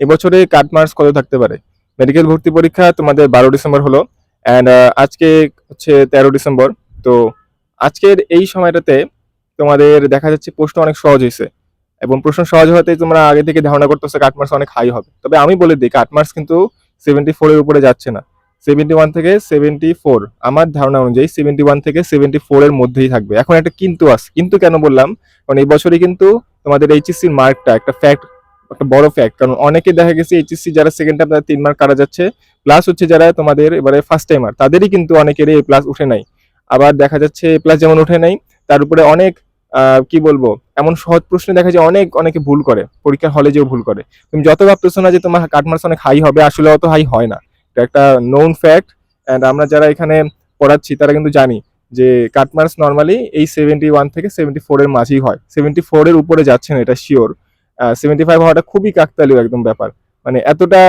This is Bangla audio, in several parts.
এবছরে কাট মার্কস কত থাকতে পারে? মেডিকেল ভর্তি পরীক্ষা তোমাদের বারো ডিসেম্বর হলো অ্যান্ড আজকে হচ্ছে তেরো ডিসেম্বর। তো আজকের এই সময়টাতে তোমাদের দেখা যাচ্ছে প্রশ্ন অনেক সহজ হয়েছে, এবং প্রশ্ন সহজ হতে তোমরা আগে থেকে ধারণা করতেছো কাট মার্কস অনেক হাই হবে। তবে আমি বলে দিই কাট মার্কস কিন্তু সেভেন্টি ফোরের উপরে যাচ্ছে না। সেভেন্টি ওয়ান থেকে সেভেন্টি ফোর আমার ধারণা অনুযায়ী সেভেন্টি ওয়ান থেকে সেভেন্টি ফোরের মধ্যেই থাকবে। এখন একটা কিন্তু আস কিন্তু কেন বললাম? কারণ এই বছরই কিন্তু তোমাদের এইচএসসির মার্কটা একটা ফ্যাক্ট একটা বড় ফ্যাক্ট কারণ অনেকে দেখা গেছে এইচএসসি যারা সেকেন্ড টাইম তাদের তিন মার্ক কাটা যাচ্ছে প্লাস হচ্ছে যারা তোমাদের এবারে ফার্স্ট টাইমার তাদেরই কিন্তু অনেকেরই এ প্লাস উঠে নাই। আবার দেখা যাচ্ছে এ প্লাস যেমন উঠে নাই, তার উপরে অনেক কি বলব, এমন সহজ প্রশ্নে দেখা যায় অনেক, অনেকে ভুল করে, পরীক্ষার হলে যেও ভুল করে। তুমি যত ভাবতেছো না যে তোমার কাট মার্কস অনেক হাই হবে, আসলে অত হাই হয় না। এটা একটা নোন ফ্যাক্ট অ্যান্ড আমরা যারা এখানে পড়াচ্ছি, তারা কিন্তু জানি যে কাট মার্কস নর্মালি এই সেভেন্টি ওয়ান থেকে সেভেন্টি ফোরের মাঝেই হয়। সেভেন্টি ফোরের উপরে যাচ্ছে না, এটা শিওর সেভেন্টি ফাইভ হওয়াটা খুবই কাকতালীয় একদম ব্যাপার। মানে এতটা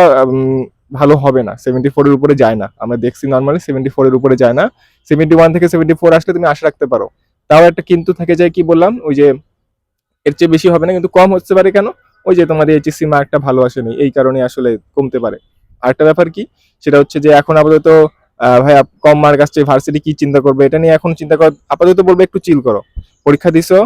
ভালো হবে না। সেভেন্টি ফোরের উপরে যায় না। আমরা দেখছি নর্মালি সেভেন্টি ফোর এর উপরে যায় না। সেভেন্টি ওয়ান থেকে সেভেন্টি ফোর আসলে তুমি আশা রাখতে পারো। তাও একটা কিন্তু থেকে যায় কি বললাম? ওই যে, এর চেয়ে বেশি হবে না, কিন্তু কম হতে পারে কেন? ওই যে তোমাদের এইচএসসি মার্কটা ভালো আসেনি। এই কারণে আসলে কমতে পারে। আরেকটা ব্যাপার কি? সেটা হচ্ছে যে এখন আপাতত ভাইয়া কম মার্ক আসছে ভার্সিটি কি চিন্তা করবে? এটা নিয়ে এখন চিন্তা কর, আপাতত বলবে একটু চিল করো। পরীক্ষা দিছো,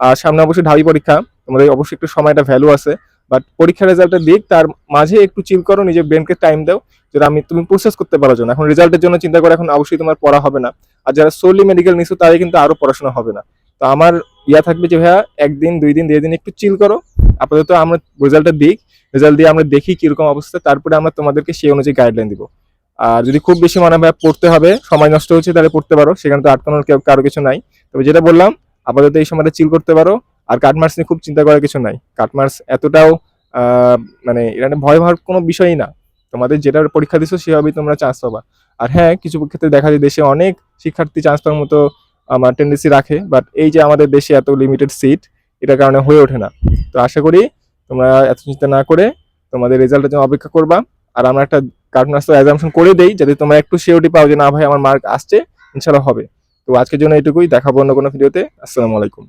আর সামনে অবশ্যই ঢাবি পরীক্ষা। তোমাদের অবশ্যই একটু সময়টা ভ্যালু আছে বাট পরীক্ষার রেজাল্টটা দিক, তার মাঝে একটু চিল করো, নিজের ব্রেনকে টাইম দাও, যেটা আমি, তুমি প্রসেস করতে পারো না এখন রেজাল্টের জন্য চিন্তা করে, এখন অবশ্যই তোমার পড়া হবে না। আর যারা সোলি মেডিকেল নিছো তাদের কিন্তু আরও পড়াশোনা হবে না। তো আমার ইয়া থাকবে যে, ভাইয়া, একদিন, দুই দিন, দেড় দিন একটু চিল করো। আপাতত আমরা রেজাল্টটা দিক রেজাল্ট দিয়ে আমরা দেখি কীরকম অবস্থা, তারপরে আমরা তোমাদেরকে সেই অনুযায়ী গাইডলাইন দিব। আর যদি খুব বেশি মনে হয় পড়তে হবে, সময় নষ্ট হচ্ছে, তাহলে পড়তে পারো। সেখানে তো আটকানোর কারও কিছু নাই। তবে যেটা বললাম, আপাতত এই সময়টা চিল করতে পারো। আর কাটমার্স নিয়ে খুব চিন্তা করার কিছু নাই। কাটমার্স এতটাও মানে নিয়ে ভয় হওয়ার কোনো বিষয়ই না। তোমাদের যেটা পরীক্ষা দিছো সেভাবেই তোমরা চান্স পাবা। আর হ্যাঁ কিছু ক্ষেত্রে দেখা যায় দেশে অনেক শিক্ষার্থী চান্স পাওয়ার মতো আমার টেন্ডেন্সি রাখে বাট এই যে আমাদের দেশে এত লিমিটেড সিট এটার কারণে হয়ে ওঠে না। তো আশা করি তোমরা এত চিন্তা না করে তোমাদের রেজাল্টের জন্য অপেক্ষা করবা। আর আমরা একটা কার্টুন আসতে অ্যাজামশন করে দেই, যাতে তোমরা একটু সিওরিটি পাও যে না ভাই, আমার মার্ক আসছে ইনশাল্লাহ হবে। তো আজকের জন্য এটুকুই দেখাবো অন্য কোনো ভিডিওতে আসসালামু আলাইকুম।